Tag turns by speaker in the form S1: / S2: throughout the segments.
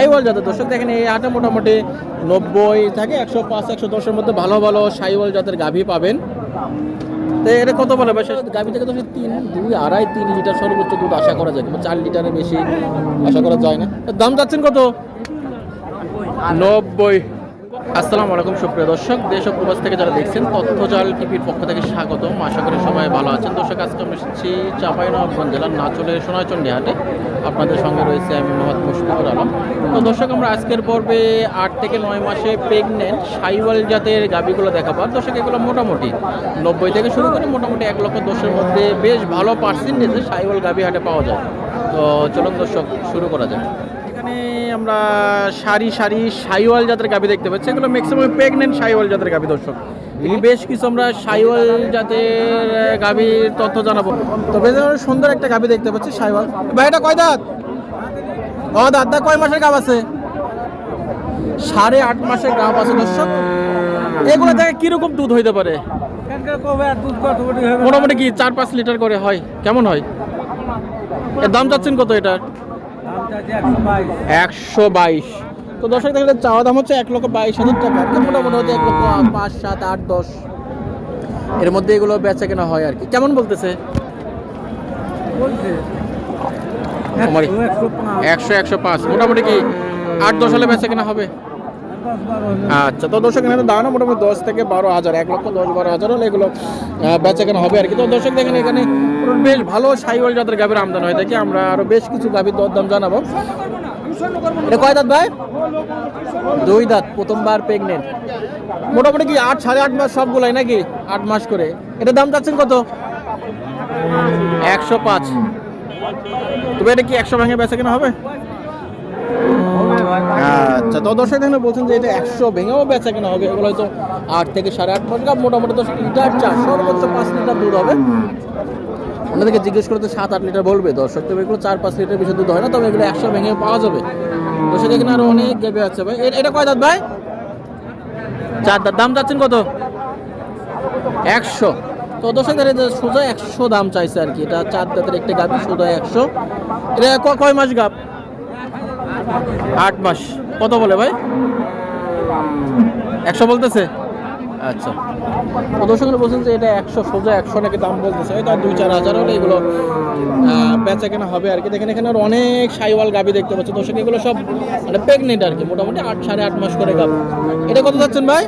S1: সাইওয়াল জাতের। দর্শক দেখেন, এই হাটে মোটামুটি নব্বই থেকে একশো পাঁচ, একশো দশের মধ্যে ভালো ভালো সাইওয়াল জাতের গাভী পাবেন। তো এটা কত ভালো ভাই? গাভী থেকে তো তিন, দুই, আড়াই, তিন লিটার সর্বোচ্চ দুধ আশা করা যায় চার লিটারের বেশি আশা করা যায় না। দাম যাচ্ছেন কত? নব্বই। আসসালামু আলাইকুম, সুপ্রিয় দর্শক। দেশ ও প্রবাস থেকে যারা দেখছেন, তথ্যজাল টিভির পক্ষ থেকে স্বাগতম। আশা করি সবাই ভালো আছেন। দর্শক, আজকে আমি এসেছি চাঁপাইনবাবগঞ্জ জেলার নাচলের সোনাচন্ডী হাটে আপনাদের সঙ্গে রয়েছে আমি মোহাম্মদ মুশফিকুর আলম। তো দর্শক, আমরা আজকের পর্বে আট থেকে নয় মাসে প্রেগনেন্ট সাইওয়াল জাতের গাভিগুলো দেখাবো। আর দর্শক, এগুলো মোটামুটি নব্বই থেকে শুরু করে মোটামুটি এক লক্ষ দশের মধ্যে বেশ ভালো পার্সেন্টেজে সাইওয়াল গাভি হাটে পাওয়া যায়। তো চলুন দর্শক, শুরু করা যায় এখানে আমরা সারি সারি সাইওয়াল জাতের গাভি দেখতে পাচ্ছি। এগুলো ম্যাক্সিমাম প্রেগনেন্ট সাইওয়াল জাতের গাভি, দর্শক। বেশ কিছু আমরা সাইওয়াল জাতের গাভির তথ্য জানাব। তো বেশ সুন্দর একটা গাভি দেখতে পাচ্ছি, সাইওয়াল। ভাই, এটা কয় দাঁত? ও, দাঁত দা কয় মাসের গাভ আছে? সাড়ে আট মাসের গাভ আছে, দর্শক। এগুলো থেকে কীরকম দুধ হইতে পারে? মোটামুটি কি চার পাঁচ লিটার করে হয়? কেমন হয়? এর দাম চাচ্ছেন কত এটার একশো বাইশ। তো দর্শক দেখলে চাওয়া দাম হচ্ছে এক লক্ষ বাইশ হাজার টাকা। কিন্তু মোটামুটি হচ্ছে এক লক্ষ পাঁচ সাত আট দশ। এর মধ্যে এগুলো বেচা কেনা হয় আর কি। কেমন বলতেছে? একশো একশো পাঁচ। মোটামুটি কি আট দশ হলে বেচা কেনা হবে? আচ্ছা তো দর্শক এখানে দাম না মোটামুটি দশ থেকে বারো হাজার এক লক্ষ দশ বারো হাজার হলে এগুলো আহ, বেচা হবে আর কি। তো দর্শক দেখেন এখানে বেশ ভালো সাইওয়াল জাতের গাভীর আমদানি হয়। দেখি আমরা আরও বেশ কিছু গাভীর দরদাম জানাব। এটা কয় দাঁত ভাই? দুই দাঁত প্রথমবার প্রেগনেন্ট মোটামুটি কি আট সাড়ে আট মাস সবগুলাই নাকি? আট মাস করে। এটা দাম চাচ্ছেন কত? একশো পাঁচ। তবে এটা কি একশো ভেঙে বেচা কেনা হবে? আচ্ছা তো দর্শক এখানে বলছেন যে এটা একশো ভেঙেও বেচা কেনা হবে এগুলো হয়তো আট থেকে সাড়ে আট মাস গাভ মোটামুটি দশ লিটার চা সর্বোচ্চ পাঁচ লিটার দুধ হবে। ওনাদেরকে জিজ্ঞেস করে তো সাত আট লিটার বলবে দর্শক তবে এগুলো চার পাঁচ লিটার বেশি দুধ হয় না তবে এগুলো একশো ভেঙে পাওয়া যাবে। দর্শক এখানে আরও অনেক গেবে আছে ভাই। এটা কয় দাঁত ভাই? চার দাঁত দাম চাচ্ছেন কত? একশো। তো দর্শকদের এটা সোজা একশো দাম চাইছে আর কি এটা চার দাঁতের একটা গাভি সোজা একশো। এটা কয় মাস গাভ আট মাস। কত বলে ভাই? একশো বলতেছে? আচ্ছা। তো দর্শকরা বলছেন যে এটা একশো সোজা একশো নাকি দাম বলতেছে। এটা দুই চার হাজার হলে এগুলো বেচা কেনা হবে আর কি। দেখেন এখানে আরও অনেক সাইওয়াল গাবি দেখতে পাচ্ছি। দর্শক এগুলো সব মানে প্রেগনেন্ট আর কি। মোটামুটি আট সাড়ে আট মাস করে গাব। এটা কত যাচ্ছেন ভাই?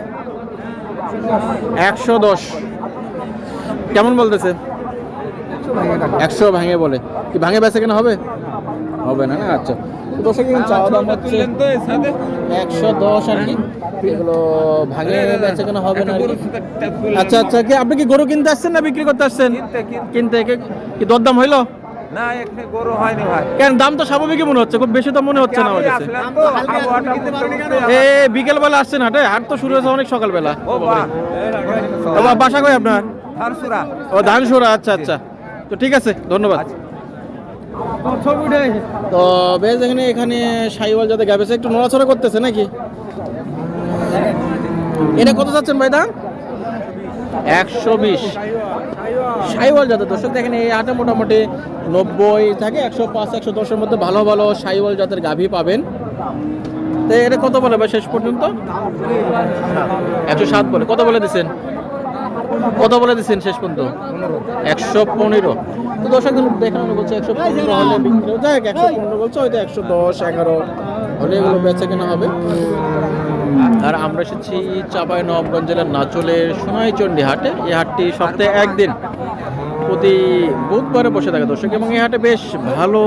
S1: একশো দশ। কেমন বলতেছে? একশো ভাঙে বলে। কি ভাঙে বেচা কেনা হবে? হবে না না? আচ্ছা। দর্শক চাওয়া দাম হচ্ছে একশো দশ আর কি। এগুলো ভাঙে বেচা কেনা হবে না আচ্ছা আচ্ছা কি আপনি কি গরু কিনতে আসছেন না বিক্রি করতে আসছেন? কিনতে কি- কি দরদাম হইল?
S2: না এখানে গরু হয়নি ভাই।
S1: কেন দাম তো স্বাভাবিকই মনে হচ্ছে খুব বেশি তো মনে হচ্ছে না আমার কাছে।
S2: আসলাম তো?
S1: এ বিকেল বেলা আসছেন হাটে? হাট তো শুরু হয়েছে অনেক সকালবেলা। বাসা কই আপনার?
S2: হারসুরা
S1: ও ধানসুরা আচ্ছা আচ্ছা। তো ঠিক আছে ধন্যবাদ। তো বেশ এখানে এখানে সাইওয়াল যাতে গাবেছে একটু নড়াচড়া করতেছে নাকি? এটা কত যাচ্ছেন ভাই দাম? একশো বিশ। সাইওয়াল জাতের দর্শক দেখেন এই হাটে মোটামুটি নব্বই থাকে একশো পাঁচ একশো দশের মধ্যে ভালো ভালো সাইওয়াল জাতের গাভী পাবেন। তো এটা কত বলে ভাই শেষ পর্যন্ত? একশো সাত বলে। কত বলে দিচ্ছেন কত বলে দিচ্ছেন শেষ পর্যন্ত? একশো পনেরো। তো দর্শক দেখানো বলছে একশো পনেরো হলে বিক্রি হবে। একশো পনেরো বলছে হয়তো একশো দশ এগারো হলে এগুলো বেচা কেনা হবে। আর আমরা এসেছি চাপাই নবাবগঞ্জ জেলার নাচলের সোনাইচন্ডী হাটে। এই হাটটি সপ্তাহে একদিন প্রতি বুধবারে বসে থাকে দর্শক এবং এই হাটে বেশ ভালো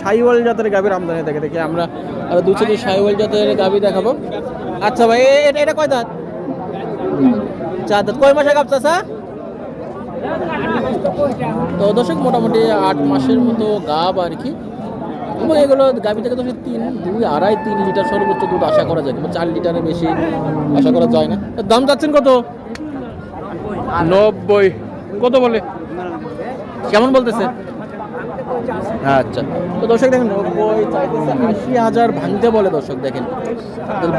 S1: সাইওয়াল জাতের গাভীর আমদানি থাকে দেখি আমরা আরও দু চারটি সাইওয়াল জাতের গাভী দেখাবো। আচ্ছা ভাই এটা কয় দাঁত? চার দাঁত কয় মাসে গাব চাষা তো দর্শক মোটামুটি আট মাসের মতো গাব আর কি। এবং এগুলো গাভী থেকে দর্শক তিন দুই আড়াই তিন লিটার সর্বোচ্চ দুধ আশা করা যায়। চার লিটারের বেশি আশা করা যায় না। দাম চাচ্ছেন কত? নব্বই। কত বলে? কেমন বলতেছে? আচ্ছা। তো দর্শক দেখেন নব্বই চাইতেছে আশি হাজার ভাঙতে বলে দর্শক দেখেন।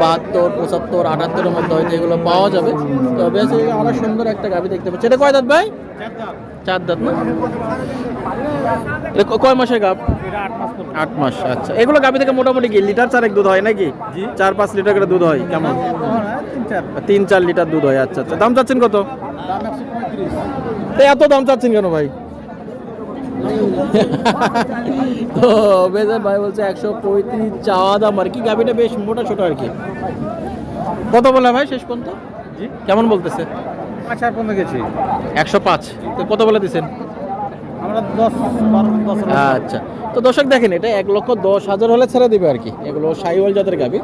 S1: বাহাত্তর পঁচাত্তর আটাত্তরের মধ্যে হয়তো এগুলো পাওয়া যাবে। তো বেশ আরও সুন্দর একটা গাভি দেখতে পাচ্ছি। এটা কয় দাঁত ভাই? চার দাঁত না? কয় মাসের গাভ আট মাস আচ্ছা। এগুলো গাভি থেকে মোটামুটি কি লিটার চারেক দুধ হয় নাকি? চার পাঁচ লিটার করে দুধ হয় কেমন? তিন চার লিটার দুধ হয় আচ্ছা আচ্ছা। দাম চাচ্ছেন কত? এত দাম চাচ্ছেন কেন ভাই? তো বেজার ভাই বলছে একশো পঁয়ত্রিশ চাওয়া দাম আর কি গাভিটা বেশ মোটা ছোট আর কি। কত বলে ভাই শেষ পর্যন্ত?
S2: জি।
S1: কেমন বলতেছে?
S2: আচ্ছা পর্যন্ত গেছি।
S1: একশো পাঁচ। তো কত বলে দিচ্ছেন
S2: আমরা দশ দশ
S1: আচ্ছা। তো দর্শক দেখেন এটা এক লক্ষ দশ হাজার হলে ছেড়ে দেবে আর কি। এগুলো সাইওয়াল জাতের গাবি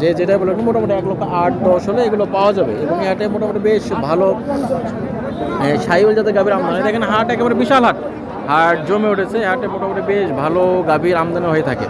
S1: যে যেটা বলে মোটামুটি এক লক্ষ আট দশ হলে এগুলো পাওয়া যাবে। এবং এই হাটে মোটামুটি বেশ ভালো সাইওয়াল জাতের গাভীর আমদানি। দেখেন হাট একেবারে বিশাল হাট। হাট জমে উঠেছে হাটে মোটামুটি বেশ ভালো গাভীর আমদানি হয়ে থাকে।